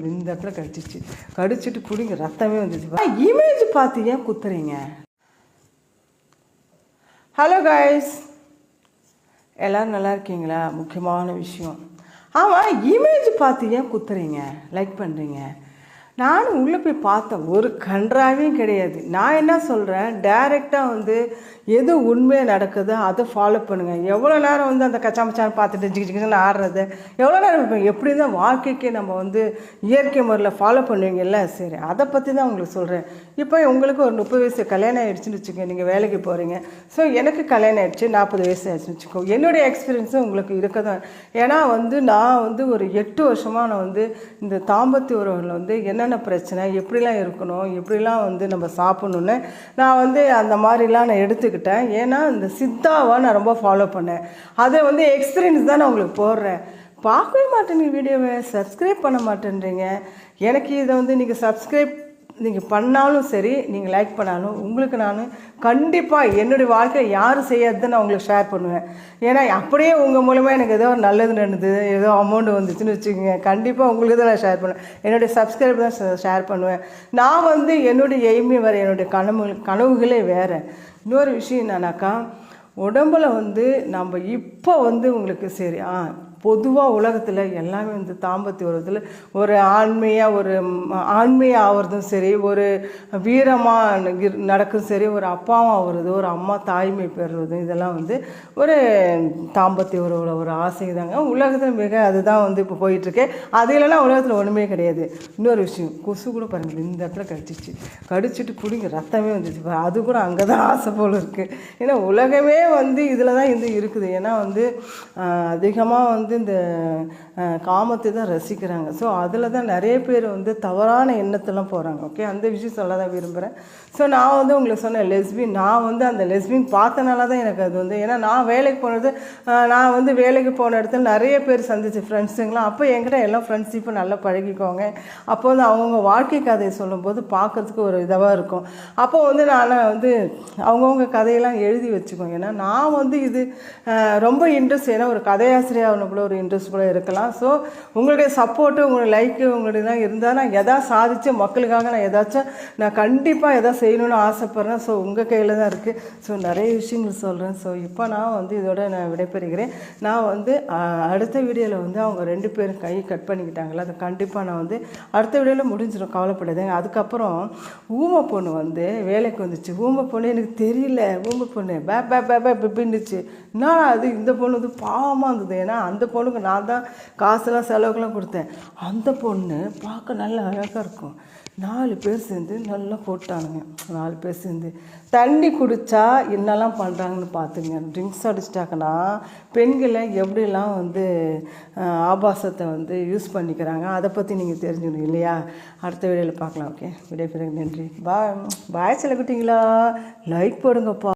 இந்த இடத்துல கடிச்சிச்சு கடிச்சிட்டு குடிங்க ரத்தமே வந்துச்சு இமேஜ் பார்த்து ஏன் குத்துறீங்க? ஹலோ கைஸ் எல்லோரும் நல்லா இருக்கீங்களா? முக்கியமான விஷயம். ஆமாம் இமேஜ் பார்த்து ஏன் குத்துறீங்க? லைக் பண்ணுறீங்க நானும் உள்ளே போய் பார்த்தேன். ஒரு கன்றாவையும் கிடையாது. நான் என்ன சொல்கிறேன் டைரெக்டாக வந்து எது உண்மையாக நடக்குதோ அதை ஃபாலோ பண்ணுங்கள் எவ்வளோ நேரம் வந்து அந்த கச்சாமச்சான் பார்த்துட்டு ஜிக்கு ஜிகின்னு ஆடுறது எவ்வளோ நேரம் இருப்பேன் எப்படி தான் வாழ்க்கைக்கு நம்ம வந்து இயற்கை முறையில் ஃபாலோ பண்ணுவீங்கல்ல? சரி அதை பற்றி தான் உங்களுக்கு சொல்கிறேன் இப்போ உங்களுக்கு ஒரு முப்பது வயசு கல்யாணம் ஆயிடுச்சுன்னு வச்சுக்கோங்க நீங்கள் வேலைக்கு போகிறீங்க ஸோ எனக்கு கல்யாணம் ஆயிடுச்சு நாற்பது வயசு ஆயிடுச்சுன்னு வச்சுக்கோ என்னுடைய எக்ஸ்பீரியன்ஸும் உங்களுக்கு இருக்க தான் ஏன்னா வந்து நான் வந்து ஒரு எட்டு வருஷமாக நான் வந்து இந்த தாம்பத்திய உறவுகளில் வந்து என்னென்ன பிரச்சனை எப்படிலாம் இருக்கணும் எப்படிலாம் வந்து நம்ம சாப்பிட்ணுன்னு நான் வந்து அந்த மாதிரிலாம் நான் எடுத்துக்கிட்டேன் ஏன்னா இந்த சித்தாவை நான் ரொம்ப ஃபாலோ பண்ணேன். அதை வந்து எக்ஸ்பீரியன்ஸ் தான் நான் உங்களுக்கு போடுறேன். பார்க்கவே மாட்டேங்க வீடியோவை. சப்ஸ்கிரைப் பண்ண மாட்டேன்றீங்க. எனக்கு இதை வந்து நீங்கள் சப்ஸ்கிரைப் நீங்கள் பண்ணாலும் சரி நீங்கள் லைக் பண்ணாலும் உங்களுக்கு நான் கண்டிப்பாக என்னுடைய வாழ்க்கையில் யாரும் செய்யாததை நான் உங்களுக்கு ஷேர் பண்ணுவேன். ஏன்னா அப்படியே உங்கள் மூலமாக எனக்கு ஏதோ நல்லது நடந்தது ஏதோ அமௌண்ட் வந்துச்சுன்னு வச்சுக்கோங்க. கண்டிப்பாக உங்களுக்கு தான் நான் ஷேர் பண்ணுவேன். என்னுடைய சப்ஸ்கிரைப் தான் ஷேர் பண்ணுவேன். நான் வந்து என்னுடைய எய்மே வேறு என்னுடைய கனவு கனவுகளே வேறு. இன்னொரு விஷயம் என்னன்னாக்கா உடம்பில் வந்து நம்ம இப்போ வந்து உங்களுக்கு சரி ஆ பொதுவாக உலகத்தில் எல்லாமே வந்து தாம்பத்திய உலகத்தில் ஒரு ஆண்மையாக ஒரு ஆண்மையாக ஆகிறதும் சரி ஒரு வீரமாக நடக்கும் சரி ஒரு அப்பாவும் ஆகிறது ஒரு அம்மா தாய்மை பெறுறதும் இதெல்லாம் வந்து ஒரு தாம்பத்திய உறவில் ஒரு ஆசை தாங்க உலகத்தில் மிக அதுதான் வந்து இப்போ போயிட்டுருக்கு. அது இல்லைன்னா உலகத்தில் ஒன்றுமே கிடையாது. இன்னொரு விஷயம் கொசு கூட பாருங்கள் இந்த இடத்துல கடிச்சிச்சு. கடிச்சிட்டு குடிங்க ரத்தமே வந்துச்சு பாரு. அது கூட அங்கே தான் ஆசை போல் இருக்குது ஏன்னா உலகமே வந்து இதில் தான் இது இருக்குது. ஏன்னா வந்து அதிகமாக வந்து வந்து இந்த காமத்தை தான் ரசிக்கிறாங்க. ஸோ அதில் தான் நிறைய பேர் வந்து தவறான எண்ணத்தெல்லாம் போகிறாங்க ஓகே அந்த விஷயம் சொல்ல தான் விரும்புகிறேன் ஸோ நான் வந்து உங்களுக்கு சொன்னேன் லெஸ்பின் நான் வந்து அந்த லெஸ்பின் பார்த்தனால தான் எனக்கு அது வந்து ஏன்னா நான் வேலைக்கு போனது நான் வந்து வேலைக்கு போன இடத்துல நிறைய பேர் சந்திச்சு ஃப்ரெண்ட்ஸுங்களாம் அப்போ என்கிட்ட எல்லாம் ஃப்ரெண்ட்ஷிப்பை நல்லா பழகிக்கோங்க. அப்போ வந்து அவங்கவுங்க வாழ்க்கை கதையை சொல்லும்போது பார்க்கறதுக்கு ஒரு இதாக இருக்கும். அப்போ வந்து நான் வந்து அவங்கவுங்க கதையெல்லாம் எழுதி வச்சுக்கோங்க. ஏன்னா நான் வந்து இது ரொம்ப இன்ட்ரெஸ்ட் ஏன்னா ஒரு கதையாசிரியர் ஆகணும் கூட ஒரு இன்ட்ரெஸ்ட் கூட இருக்கலாம். ஸோ உங்களுடைய சப்போர்ட்டு உங்களுடைய லைக்கு உங்களுடைய தான் இருந்தால் நான் எதா சாதித்து மக்களுக்காக நான் ஏதாச்சும் நான் கண்டிப்பாக எதா செய்யணும்னு ஆசைப்பட்றேன். ஸோ உங்கள் கையில் தான் இருக்குது ஸோ நிறைய விஷயங்கள் சொல்கிறேன் ஸோ இப்போ நான் வந்து இதோட நான் விடைபெறுகிறேன். நான் வந்து அடுத்த வீடியோவில் வந்து அவங்க ரெண்டு பேரும் கை கட் பண்ணிக்கிட்டாங்களா? அதை கண்டிப்பாக நான் வந்து அடுத்த வீடியோவில் முடிஞ்சிடும் கவலைப்படாதீங்க. அதுக்கப்புறம் ஊமை பொண்ணு வந்து வேலைக்கு வந்துச்சு. ஊமை பொண்ணு எனக்கு தெரியல. ஊமை பொண்ணு பே பே பே பே பின்னுச்சு நான் அது இந்த பொண்ணு வந்து பாவமாக இருந்தது. ஏன்னா அந்த பொண்ணுக்கு நான் தான் காசுலாம் செலவுக்கெல்லாம் கொடுத்தேன். அந்த பொண்ணு பார்க்க நல்ல அழகாக இருக்கும். நாலு பேர் சேர்ந்து நல்லா போட்டானுங்க. நாலு பேர் சேர்ந்து. தண்ணி குடித்தா என்னெல்லாம் பண்ணுறாங்கன்னு பார்த்துங்க ட்ரிங்க்ஸ் அடிச்சிட்டாங்கன்னா பெண்களை எப்படிலாம் வந்து ஆபாசத்தை வந்து யூஸ் பண்ணிக்கிறாங்க அதை பற்றி நீங்கள் தெரிஞ்சுக்கணும் இல்லையா? அடுத்த வீடியோவில் பார்க்கலாம் ஓகே விடைபெறுங்க நன்றி. பாய் பாய் சொல்ல குட்டிங்களா லைக் போடுங்கப்பா.